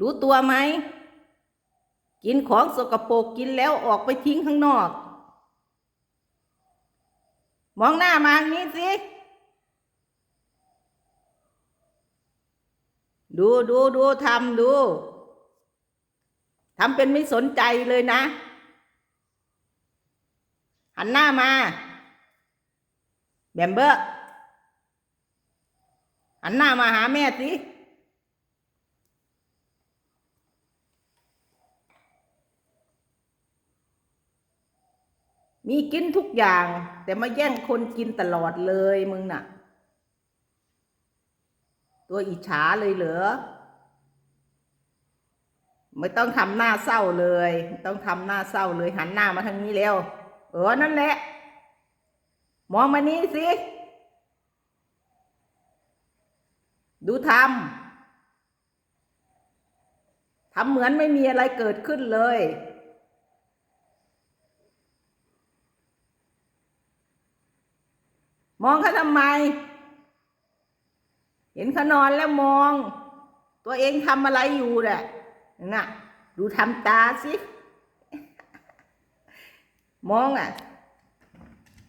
รู้ตัวไหม กินของสกปรกกินแล้วออกไปทิ้งข้างนอก มองหน้ามาอย่างนี้สิ ดูดูดูทำดูทำเป็นไม่สนใจเลยนะ หันหน้ามาแบมเบอร์หันหน้ามาหาแม่สิ มีกินทุกอย่าง แต่มาแย่งคนกินตลอดเลยมึงน่ะ ตัวอิจฉาเลยเหรอไม่ต้องทำหน้าเศร้าเลยต้องทำหน้าเศร้าเลยหันหน้ามาทางนี้เร็วเออนั่นแหละ มองมานี้สิดูทำทำเหมือนไม่มีอะไรเกิดขึ้นเลย มองเขาทำไม เห็นเขานอนแล้วมอง ตัวเองทำอะไรอยู่แหละน่ะ ดูทำตาสิ มองอะ